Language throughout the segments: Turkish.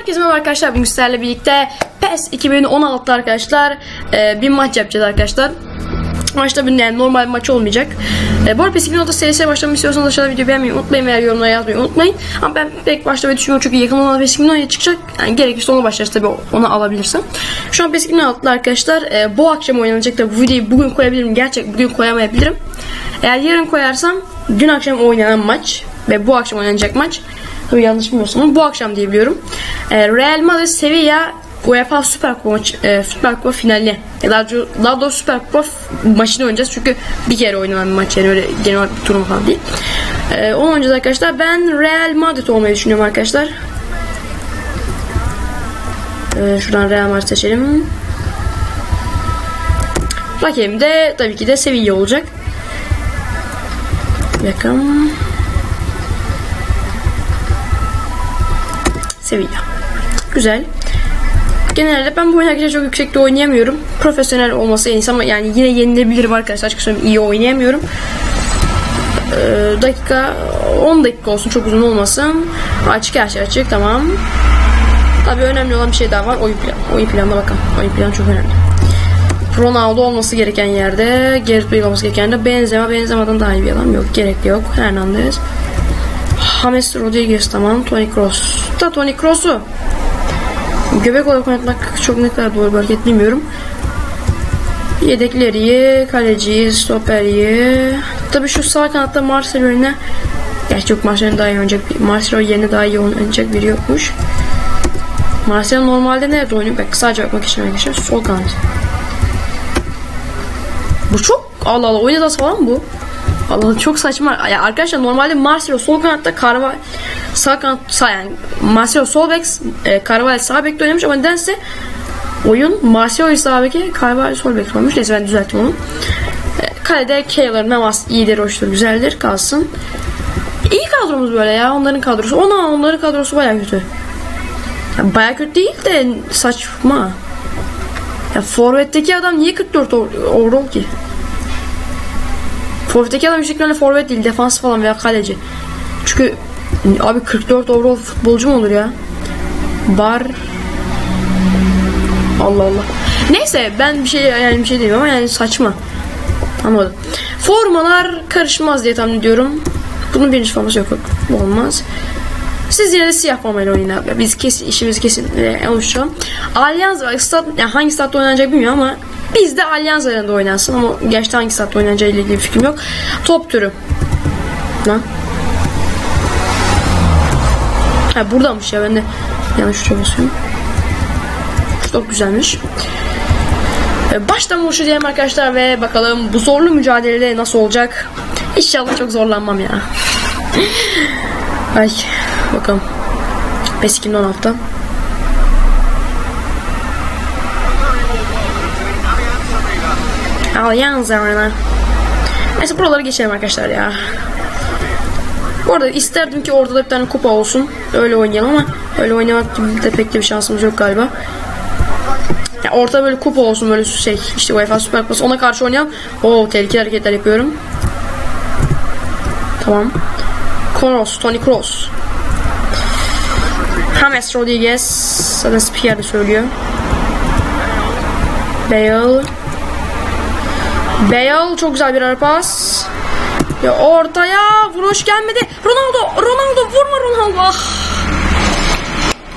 Herkese merhaba arkadaşlar. Bugün birlikte PES 2016 arkadaşlar e, bir maç yapacağız arkadaşlar. Maçta bir yani normal bir maç olmayacak. E, bu arada PES 2016 serisine başlamak istiyorsanız aşağıda videoyu beğenmeyi unutmayın veya yorumlara yazmayı unutmayın. Ama ben pek başta ve düşünüyorum çünkü yakın olan PES 2017 çıkacak. Yani gerekirse ona başlarız tabii onu alabilirsem. Şu an PES 2016'da arkadaşlar e, bu akşam oynanacak da bu videoyu bugün koyabilirim. Gerçek bugün koyamayabilirim. Eğer yarın koyarsam dün akşam oynanan maç ve bu akşam oynanacak maç yanlış bilmiyorsam bu akşam diye biliyorum. E, Real Madrid Sevilla UEFA Süper Kupa maçı, e, Süper Kupa finali. Ya daha, daha doğrusu Süper Kupa maçını oynayacağız çünkü bir kere oynanan bir maç yani öyle genel bir turnuva falan değil. E, onu oynayacağız arkadaşlar. Ben Real Madrid olmayı düşünüyorum arkadaşlar. E, şuradan Real Madrid seçelim. Rakibim de tabii ki de Sevilla olacak. Yakın. Sevilla. Güzel. Genelde ben bu oyunu arkadaşlar çok yüksekte oynayamıyorum. Profesyonel olması en ama yani yine yenilebilirim arkadaşlar. Açık söyleyeyim iyi oynayamıyorum. Ee, dakika 10 dakika olsun çok uzun olmasın. Açık her şey açık tamam. Tabii önemli olan bir şey daha var. Oyun planı. Oyun planına bakalım. Oyun planı çok önemli. Ronaldo olması gereken yerde, Gareth Bale olması gereken yerde Benzema, Benzema'dan daha iyi bir adam yok. Gerek yok. Hernandez. James Rodriguez tamam. Toni Kroos. Da Toni Kroos'u göbek olarak oynatmak çok ne kadar doğru bir hareket bilmiyorum. Yedekleri, kaleciyi, stoperi. Tabi şu sağ kanatta Marcelo yerine Gerçi yok Marcelo'nun daha iyi oynayacak Marcelo yerine daha iyi oynayacak biri yokmuş. Marcelo normalde nerede oynuyor? Bak sadece bakmak için arkadaşlar. Sol kanat. Bu çok Allah Allah oynadı falan bu. Allah Allah, çok saçma. Ya arkadaşlar normalde Marcelo sol kanatta Carval sağ kanat sağ yani Marcelo sol bek e, Carval sağ bekte oynamış ama nedense oyun Marcelo'yu sağ beke Carval sol bek olmuş. Neyse ben düzelttim onu. E, kalede Kayler, Navas iyidir, hoştur, güzeldir kalsın. İyi kadromuz böyle ya onların kadrosu. Ona onların kadrosu baya kötü. Ya baya kötü değil de saçma. Ya forvetteki adam niye 44 or- overall ki? Forvet'teki adam yüksek forvet değil, defans falan veya kaleci. Çünkü abi 44 overall futbolcu mu olur ya? Bar Allah Allah. Neyse ben bir şey yani bir şey demiyorum ama yani saçma. Anladım. Formalar karışmaz diye tahmin ediyorum. Bunun birinci forması yok. olmaz. Siz yine de siyah formayla oynayın abi. Biz kesin işimiz kesin e, oluşturalım. Allianz var. Stat, yani hangi statta oynanacak bilmiyorum ama bizde Allianz arasında oynansın ama gerçekten hangi statta oynanacağı ile ilgili bir fikrim yok. Top türü. Lan. Ha buradanmış ya ben de yanlış tuşa basıyorum. Top güzelmiş. E, Baştan vuruşu diyelim arkadaşlar ve bakalım bu zorlu mücadelede nasıl olacak. İnşallah çok zorlanmam ya. Ay bakalım. PES 2016'da. Allianz Arena. Neyse buraları geçelim arkadaşlar ya. Bu arada isterdim ki ortada bir tane kupa olsun. Öyle oynayalım ama öyle oynamak gibi de pek de bir şansımız yok galiba. Ya ortada böyle kupa olsun böyle şey işte UEFA Süper Kupası ona karşı oynayalım. Oo tehlikeli hareketler yapıyorum. Tamam. Kroos, Toni Kroos. James Rodriguez. Zaten spiker de söylüyor. Bale. Bale çok güzel bir ara. Ya ortaya vuruş gelmedi. Ronaldo, Ronaldo vurma Ronaldo. Ah.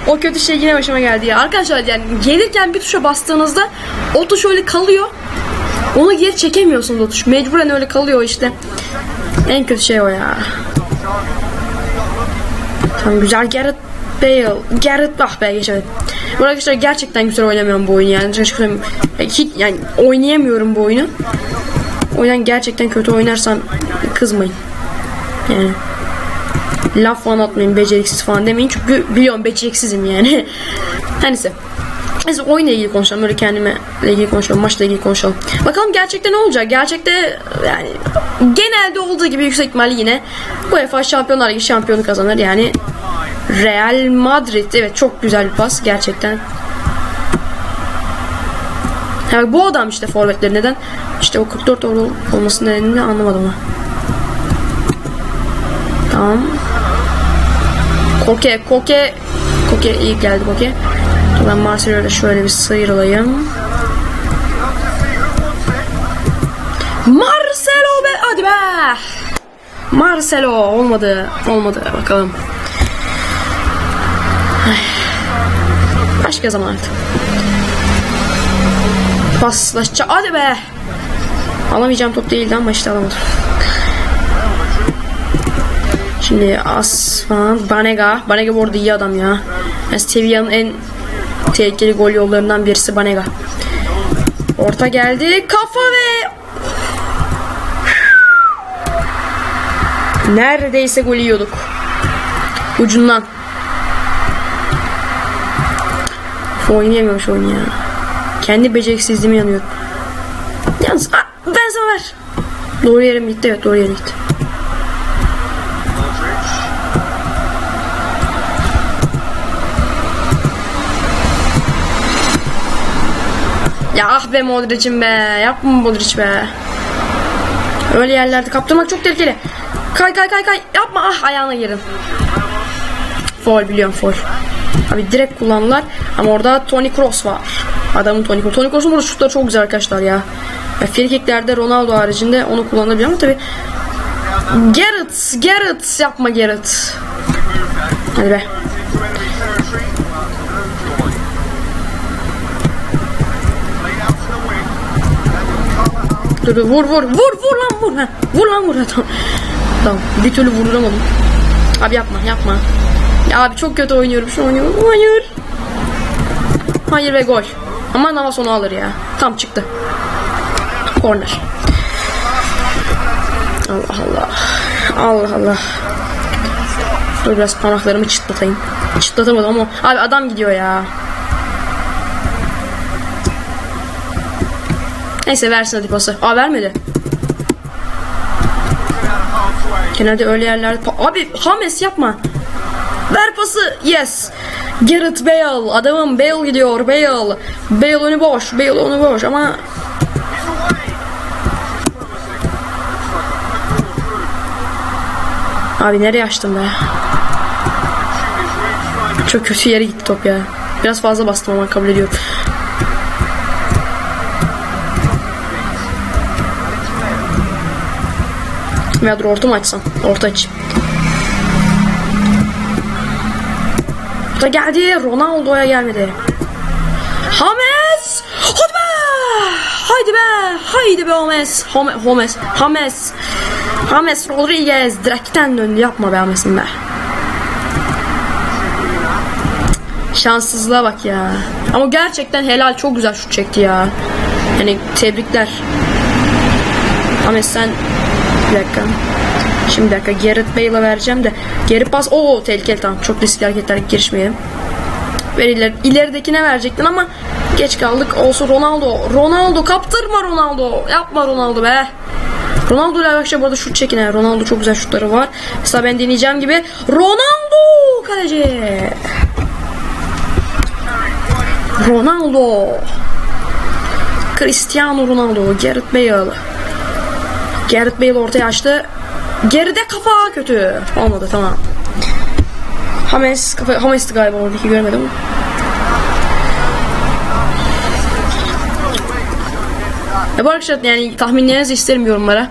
O kötü şey yine başıma geldi ya. Arkadaşlar yani gelirken bir tuşa bastığınızda o tuş öyle kalıyor. Onu geri çekemiyorsunuz o tuş. Mecburen öyle kalıyor işte. En kötü şey o ya. Tamam güzel Gareth Bale. Gareth ah be geçemedim. Bu arkadaşlar gerçekten güzel oynamıyorum bu oyunu yani. Hiç yani oynayamıyorum bu oyunu. O yüzden gerçekten kötü oynarsam kızmayın. Yani laf falan atmayın beceriksiz falan demeyin çünkü biliyorum beceriksizim yani. Her neyse. Neyse oyunla ilgili konuşalım. Öyle kendime ilgili konuşalım. Maçla ilgili konuşalım. Bakalım gerçekte ne olacak? Gerçekte yani genelde olduğu gibi yüksek ihtimalle yine UEFA Şampiyonlar Ligi şampiyonu kazanır. Yani Real Madrid evet çok güzel bir pas gerçekten. Yani bu adam işte forvetleri neden? İşte o 44 doğru olmasının nedenini anlamadım ama. Tamam. Koke, Koke Koke iyi geldi Koke. Ben Marcelo'yla şöyle bir sıyrılayım. Marcelo be hadi be. Marcelo olmadı. Olmadı bakalım. Başka zaman artık. Paslaşacak. Hadi be. Alamayacağım top değildi ama işte alamadım. Şimdi Asman, Banega. Banega bu arada iyi adam ya. Yani Sevilla'nın en tehlikeli gol yollarından birisi Banega. Orta geldi. Kafa ve Neredeyse gol yiyorduk. Ucundan. Oynayamıyorum şu oyunu ya. Kendi beceriksizliğime yanıyorum. Yalnız ben sana ver. Doğru yere mi gitti? Evet doğru yere gitti. Ya ah be Modric'im be. Yapma Modric be. Öyle yerlerde kaptırmak çok tehlikeli. Kay kay kay kay. Yapma ah ayağına girin. Foul biliyorum foul. Abi direkt kullandılar. Ama orada Tony Kroos var. Adamın Tony Kroos. Tony Kroos'un burada şutları çok güzel arkadaşlar ya. ya Frikiklerde Ronaldo haricinde onu kullanabiliyor ama tabi Garrett, Garrett yapma Garrett. Hadi be. Dur vur vur vur vur lan vur ha. Vur lan vur ha tamam. Tamam bir türlü vurulamadım. Abi yapma yapma. Abi çok kötü oynuyorum şu oyunu. Hayır. Hayır ve gol. Ama daha sonu alır ya. Tam çıktı. Korner. Allah Allah. Allah Allah. Dur biraz parmaklarımı çıtlatayım. Çıtlatamadım ama abi adam gidiyor ya. Neyse versin hadi pası. Aa vermedi. Genelde öyle yerlerde... Abi Hames yapma. Ver pası. Yes. Gareth Bale. Adamım Bale gidiyor. Bale. Bale önü boş. Bale önü boş ama... Abi nereye açtım be? Çok kötü yere gitti top ya. Biraz fazla bastım ama kabul ediyorum. Veya dur orta mı açsam? Orta aç. Da geldi. Ronaldo'ya gelmedi. James! Hadi be! Haydi be! Haydi be James! Home- James! James! James Rodriguez direkten döndü. Yapma be James'im be. Şanssızlığa bak ya. Ama gerçekten helal çok güzel şut çekti ya. Yani tebrikler. James sen bir dakika. Şimdi dakika Gareth Bale'a vereceğim de geri pas. Oo tehlikeli tamam. Çok riskli hareketler girişmeyelim. Ver ileri, ileridekine verecektin ama geç kaldık. Olsun Ronaldo. Ronaldo kaptırma Ronaldo. Yapma Ronaldo be. Ronaldo ile arkadaşlar bu arada şut çekin. ha. Ronaldo çok güzel şutları var. Mesela ben deneyeceğim gibi. Ronaldo kaleci. Ronaldo. Cristiano Ronaldo. Gareth Bale. Gareth Bale ortaya açtı. Geride kafa kötü. Olmadı tamam. Hames kafa Hames'ti galiba oradaki görmedim. Ya bu arkadaşlar yani tahminlerinizi isterim yorumlara.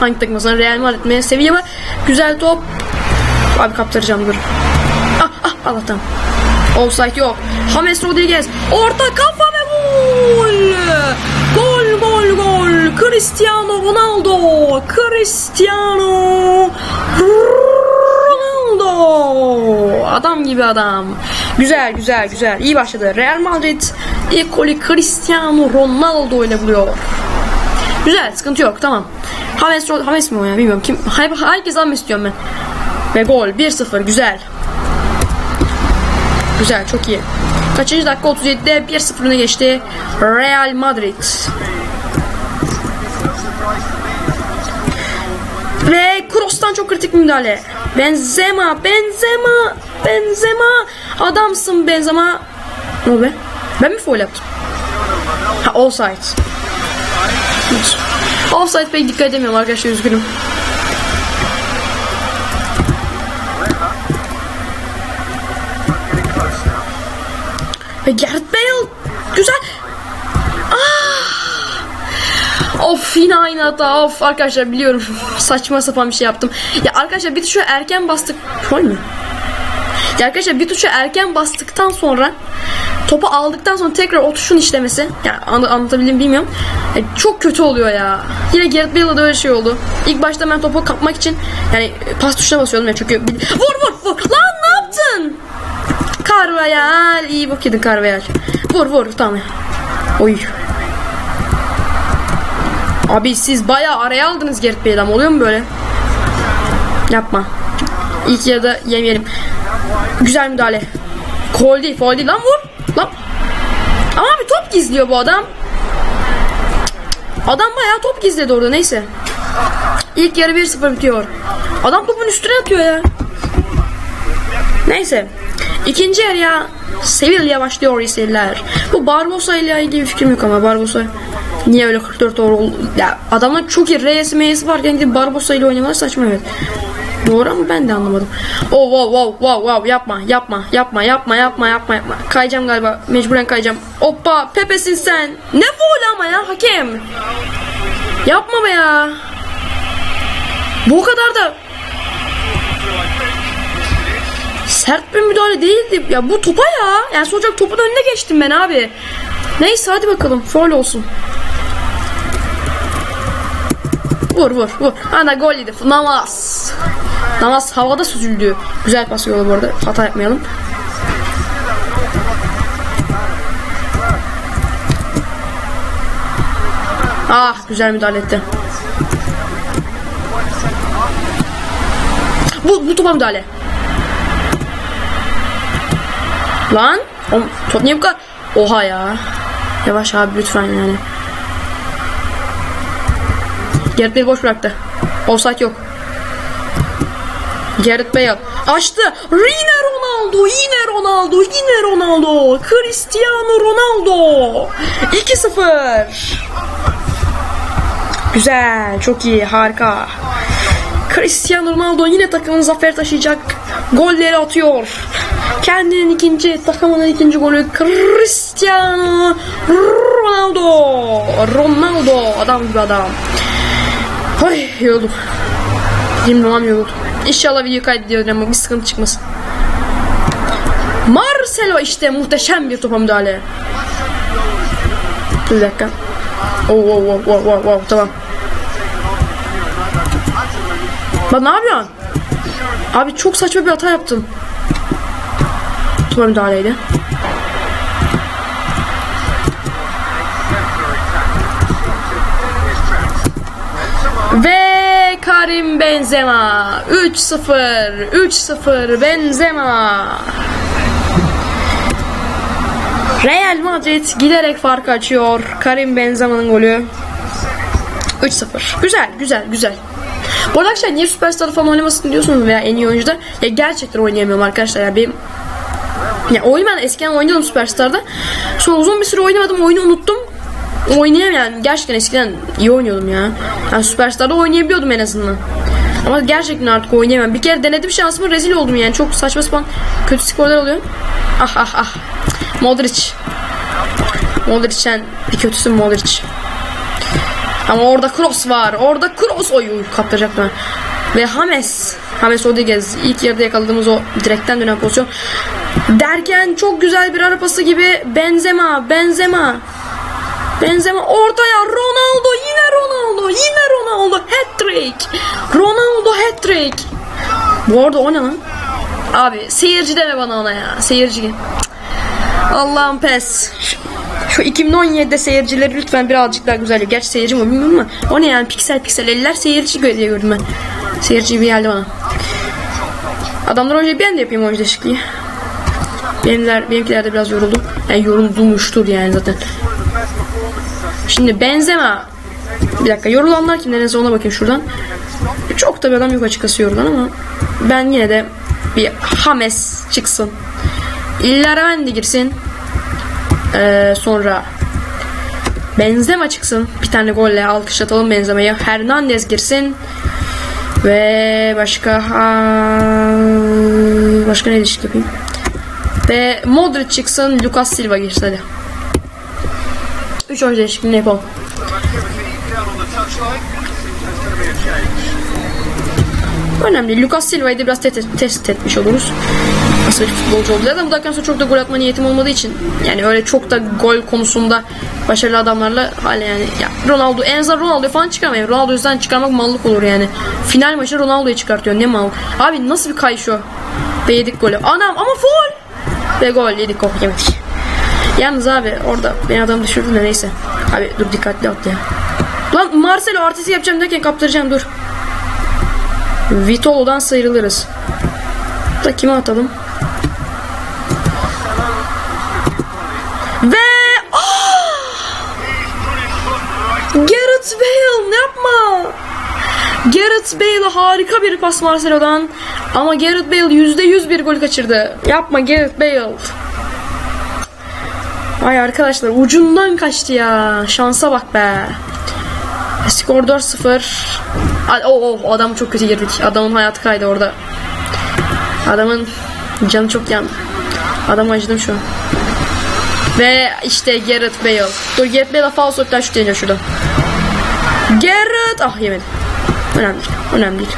Hangi takım olsun? Real Madrid mi? Sevilla mı? Güzel top. Abi kaptıracağım dur. Ah ah Allah'tan. Offside yok. James Rodriguez. Orta kafa ve gol. Cristiano Ronaldo. Cristiano Ronaldo. Adam gibi adam. Güzel güzel güzel. İyi başladı. Real Madrid ilk golü Cristiano Ronaldo ile buluyor. Güzel sıkıntı yok tamam. James, Rod- James mi o ya bilmiyorum kim. Her- Herkes James diyorum ben. Ve gol 1-0 güzel. Güzel çok iyi. Kaçıncı dakika 37'de 1-0 öne geçti Real Madrid. Ve Kroos'tan çok kritik bir müdahale. Benzema, Benzema, Benzema. Adamsın Benzema. Ne be? Ben mi foul yaptım? Ha offside. Hiç. Offside pek dikkat edemiyorum arkadaşlar üzgünüm. Ve Gareth Bale güzel. Of yine aynı hata. Of arkadaşlar biliyorum. Saçma sapan bir şey yaptım. Ya arkadaşlar bir tuşa erken bastık. Gol mü? Ya arkadaşlar bir tuşa erken bastıktan sonra topu aldıktan sonra tekrar o tuşun işlemesi yani an- anlatabildim bilmiyorum. Ya çok kötü oluyor ya. Yine Gareth Bale'la da öyle şey oldu. İlk başta ben topu kapmak için yani pas tuşuna basıyordum ya çünkü vur vur vur lan ne yaptın? Carvajal iyi bok yedin Carvajal. Vur vur tamam. Oy. Abi siz bayağı araya aldınız Gareth Bale'den oluyor mu böyle? Yapma. İlk yarıda yemeyelim. Güzel müdahale. Gol değil. Lan vur. Lan. Ama abi top gizliyor bu adam. Adam bayağı top gizledi orada neyse. İlk yarı 1-0 bitiyor. Adam topun üstüne atıyor ya. Neyse. İkinci yarıya Sevilla başlıyor seyirler. Bu Barbosa ile ilgili fikrim yok ama Barbosa niye öyle 44 doğru oldu? Ya adamlar çok iyi Reyes Meyes varken gidip Barbosa ile oynamalar saçma evet. Doğru ama ben de anlamadım. Oh wow wow wow wow yapma yapma yapma yapma yapma yapma yapma. Kayacağım galiba mecburen kayacağım. Hoppa Pepe'sin sen. Ne foul ama ya hakem. Yapma be ya. Bu kadar da sert bir müdahale değildi. Ya bu topa ya. Yani sonuçta topun önüne geçtim ben abi. Neyse hadi bakalım. Foul olsun. Vur vur vur. Ana gol yedi. Namaz. Namaz havada süzüldü. Güzel pas yolu bu arada. Hata yapmayalım. Ah güzel müdahale etti. Bu, bu topa müdahale. Lan. Oğlum, top niye bu kadar? Oha ya. Yavaş abi lütfen yani. Gareth Bale boş bıraktı. Offside yok. Gareth Bale açtı. Yine Ronaldo, yine Ronaldo, yine Ronaldo. Cristiano Ronaldo. 2-0. Güzel, çok iyi, harika. Cristiano Ronaldo yine takımın zafer taşıyacak golleri atıyor. Kendinin ikinci, takımının ikinci golü Cristiano Ronaldo. Ronaldo, adam gibi adam. Ay yoruldum. Yemin yoruldum. İnşallah video kaydediyor ama bir sıkıntı çıkmasın. Marcelo işte muhteşem bir topa müdahale. Bir dakika. Oh, oh, oh, oh, oh, oh, tamam. Lan ne yapıyorsun? Abi çok saçma bir hata yaptım. Topa müdahaleydi. Ve Karim Benzema 3-0 3-0 Benzema Real Madrid giderek fark açıyor. Karim Benzema'nın golü 3-0. Güzel, güzel, güzel. Bu arada arkadaşlar niye Süperstar falan oynamasın diyorsunuz veya en iyi oyuncuda? Ya gerçekten oynayamıyorum arkadaşlar ya benim ya oyun ben eskiden oynuyordum Süperstar'da. Sonra uzun bir süre oynamadım, oyunu unuttum. Oynayamam yani. Gerçekten eskiden iyi oynuyordum ya. Yani Süperstar'da oynayabiliyordum en azından. Ama gerçekten artık oynayamam. Bir kere denedim şansımı rezil oldum yani. Çok saçma sapan kötü skorlar oluyor. Ah ah ah. Modric. Modric sen bir kötüsün Modric. Ama orada cross var. Orada cross oy oy kaptıracaklar. Ve Hames. Hames Rodriguez. ilk yarıda yakaladığımız o direkten dönen pozisyon. Derken çok güzel bir arapası gibi Benzema. Benzema. Benzema ortaya Ronaldo yine Ronaldo yine Ronaldo hat-trick. Ronaldo hat-trick. Bu arada o ne lan? Abi seyirci deme bana ona ya. Seyirci. Allah'ım pes. Şu 2017'de seyircileri lütfen birazcık daha güzel. Gerçi seyirci mi bilmiyorum ama o ne yani piksel piksel eller seyirci diye gördüm ben. Seyirci bir geldi bana. Adamlar önce ben de yapayım oyuncu değişikliği. Benimler, benimkiler de biraz yoruldu. Yani yoruldumuştur yani zaten. Şimdi Benzema. Bir dakika yorulanlar kimler? Neyse ona bakayım şuradan. Çok da bir adam yok açıkçası yorulan ama ben yine de bir Hames çıksın. Illaramendi girsin. Ee, sonra Benzema çıksın. Bir tane golle alkışlatalım Benzema'yı. Hernandez girsin. Ve başka ha... başka ne değişik yapayım? Ve Modric çıksın, Lucas Silva girsin hadi. 3 oyuncu değişikliğini yapalım. Önemli. Lucas Silva'yı da biraz te- test etmiş oluruz. Nasıl bir futbolcu oldu. Zaten bu dakikadan sonra çok da gol atma niyetim olmadığı için yani öyle çok da gol konusunda başarılı adamlarla hala yani ya Ronaldo en azından Ronaldo'yu falan çıkarmayayım. Ronaldo yüzden çıkarmak mallık olur yani. Final maçı Ronaldo'yu çıkartıyor. Ne mal. Abi nasıl bir kayış o? Ve yedik golü. Anam ama foul. Ve gol yedik gol yemedik. Yalnız abi orada beni adam düşürdü de neyse. Abi dur dikkatli at ya. Lan Marcelo artisti yapacağım derken kaptıracağım dur. Vitolo'dan sıyrılırız. Da kime atalım? Ve Ah! Gareth Bale ne yapma? Gareth Bale harika bir pas Marcelo'dan ama Gareth Bale %100 bir gol kaçırdı. Yapma Gareth Bale. Ay arkadaşlar ucundan kaçtı ya. Şansa bak be. Skor 4-0. Ay, O oh, o adam çok kötü girdik. Adamın hayatı kaydı orada. Adamın canı çok yandı. Adam acıdım şu an. Ve işte Gareth Bale. Dur Gareth Bale'a falso şut deneyeceğim şuradan. Gareth! Ah yemedim. Önemli değil. Önemli değil.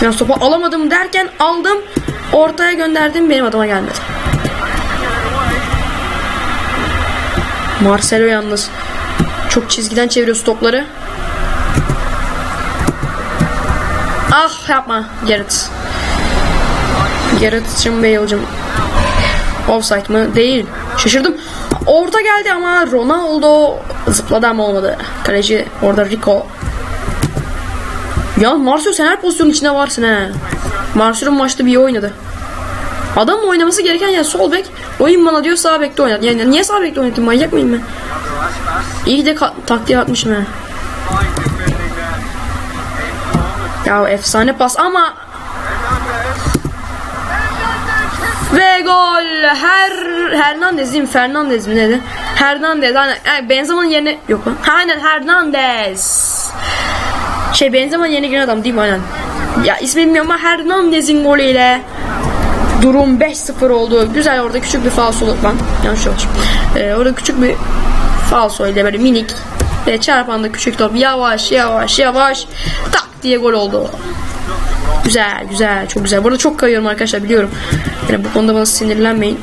Biraz topu alamadım derken aldım. Ortaya gönderdim benim adıma gelmedi. Marcelo yalnız. Çok çizgiden çeviriyor topları. Ah yapma Gareth. Gareth'cım Bale'cım. Offside mı? Değil. Şaşırdım. Orta geldi ama Ronaldo zıpladı ama olmadı. Kaleci orada Rico. Ya Marcelo sen her pozisyonun içinde varsın he. Marcelo maçta bir iyi oynadı. Adam oynaması gereken ya sol bek. Oyun bana diyor sağ bekte oynat. Yani niye sağ bekte oynatayım manyak mıyım ben? İyi de taktiğe atmışım he. Ya efsane pas ama ve gol her Hernandez mi? Fernandez mi neydi? Hernandez aynen yani Benzema'nın yerine yok lan. Aynen Hernandez. Şey Benzema'nın yerine giren adam değil mi aynen? Ya ismi bilmiyorum ama Hernandez'in golüyle durum 5-0 oldu. Güzel orada küçük bir falso lan. Yanlış olmuş. Ee, orada küçük bir falso ile böyle minik ve çarpan da küçük top yavaş yavaş yavaş tak diye gol oldu. Güzel güzel çok güzel. Burada çok kayıyorum arkadaşlar biliyorum. Yani bu konuda bana sinirlenmeyin.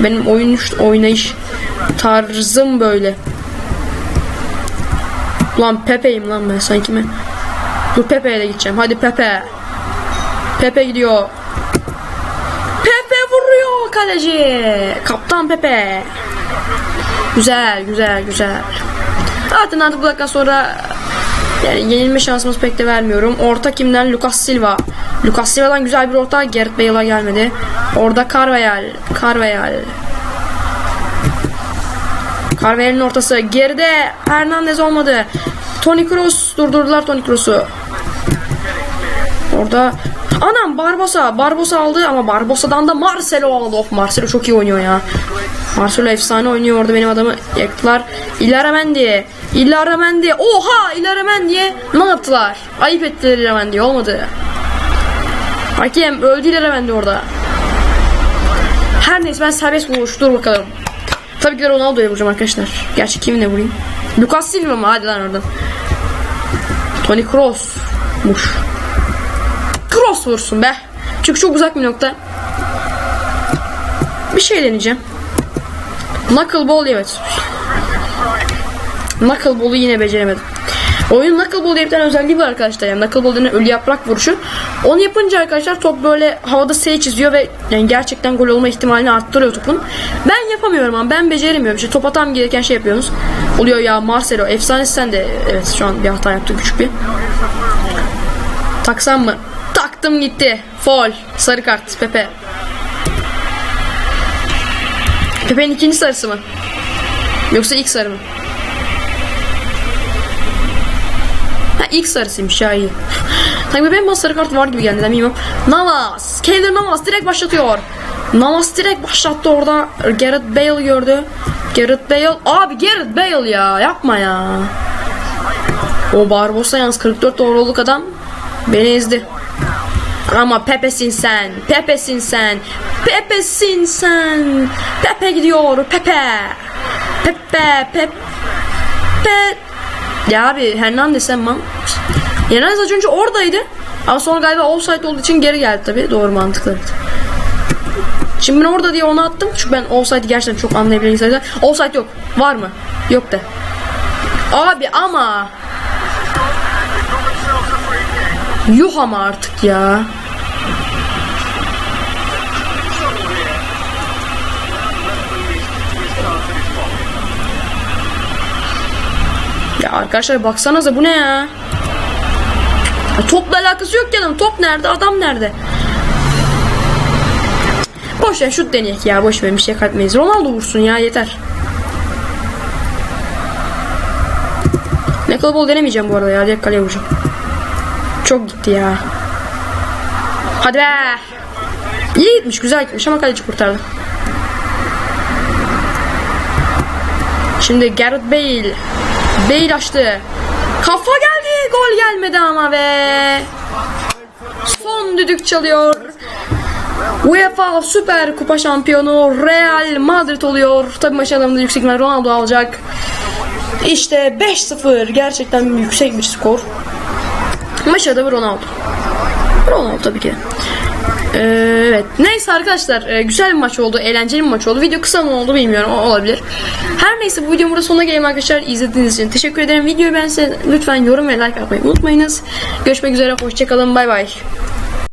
Benim oyun oynayış tarzım böyle. Ulan Pepe'yim lan ben sanki mi? Dur Pepe'ye de gideceğim. Hadi Pepe. Pepe gidiyor. Pepe vuruyor kaleci. Kaptan Pepe. Güzel güzel güzel. Zaten artık bu dakika sonra yani yenilme şansımız pek de vermiyorum. Orta kimden? Lucas Silva. Lucas Silva'dan güzel bir orta. Gareth Bale'a gelmedi. Orada Carvajal. Carvajal. Carvajal'in ortası. Geride Hernandez olmadı. Toni Kroos durdurdular Toni Kroos'u. Orada Anam Barbosa. Barbosa aldı ama Barbosa'dan da Marcelo aldı. Of Marcelo çok iyi oynuyor ya. Marcelo efsane oynuyor orada benim adamı yaktılar. Ilaramendi. Ilaramendi. Oha Ilaramendi'ye ne yaptılar? Ayıp ettiler Ilaramendi. Olmadı. Hakem öldü Ilaramendi orada. Her neyse ben serbest vuruş. Dur bakalım. Tabii ki de Ronaldo'ya vuracağım arkadaşlar. Gerçi kiminle vurayım? Lucas Silva mı? Hadi lan oradan. Toni Kroos'muş. Cross vursun be. Çünkü çok uzak bir nokta. Bir şey deneyeceğim. Knuckleball evet. Knuckleball'u yine beceremedim. Oyun Knuckleball diye bir tane özelliği var arkadaşlar. Yani Knuckleball denen ölü yaprak vuruşu. Onu yapınca arkadaşlar top böyle havada S çiziyor ve yani gerçekten gol olma ihtimalini arttırıyor topun. Ben yapamıyorum ama ben beceremiyorum. İşte top atam gereken şey yapıyorsunuz. Oluyor ya Marcelo efsanesi sen de evet şu an bir hata yaptın küçük bir. Taksam mı? Taktım gitti. Foul. Sarı kart. Pepe. Pepe'nin ikinci sarısı mı? Yoksa ilk sarı mı? Ha ilk sarısıymış ya iyi. Sanki benim sarı kart var gibi geldi eminim. Navas. Keylor Navas direkt başlatıyor. Navas direkt başlattı orada. Gareth Bale gördü. Gareth Bale. Abi Gareth Bale ya. Yapma ya. O Barbosa yalnız 44 doğruluk adam beni ezdi. Ama Pepe'sin sen. Pepe'sin sen. Pepe'sin sen. Pepe gidiyor. Pepe. Pepe. Pepe. Ya abi Hernandez sen man. Hernandez az önce oradaydı. Ama sonra galiba offside olduğu için geri geldi tabii. Doğru mantıklı. Şimdi ben orada diye onu attım. Çünkü ben offside'i gerçekten çok anlayabilen insanlar. Offside yok. Var mı? Yok de. Abi ama. Yuh ama artık ya. Ya arkadaşlar baksanıza bu ne ya? Ya Topla alakası yok canım. Top nerede? Adam nerede? Boş ver şut deneyek ya. Boş ver bir şey katmayız. Ronaldo vursun ya yeter. Ne bol denemeyeceğim bu arada ya. Direkt kaleye vuracağım. Çok gitti ya. Hadi be. İyi gitmiş güzel gitmiş ama kaleci kurtardı. Şimdi Gareth Bale. Bale açtı. Kafa geldi. Gol gelmedi ama be. Son düdük çalıyor. UEFA Süper Kupa şampiyonu Real Madrid oluyor. Tabii maç adamında yüksek ihtimalle Ronaldo alacak. İşte 5-0 gerçekten yüksek bir skor. Maç adamı Ronaldo. Ronaldo tabii ki. Ee, evet. Neyse arkadaşlar e, güzel bir maç oldu. Eğlenceli bir maç oldu. Video kısa mı oldu bilmiyorum. O olabilir. Her neyse bu videonun burada sonuna gelelim arkadaşlar. İzlediğiniz için teşekkür ederim. Videoyu beğense lütfen yorum ve like atmayı unutmayınız. Görüşmek üzere. Hoşçakalın. Bay bay.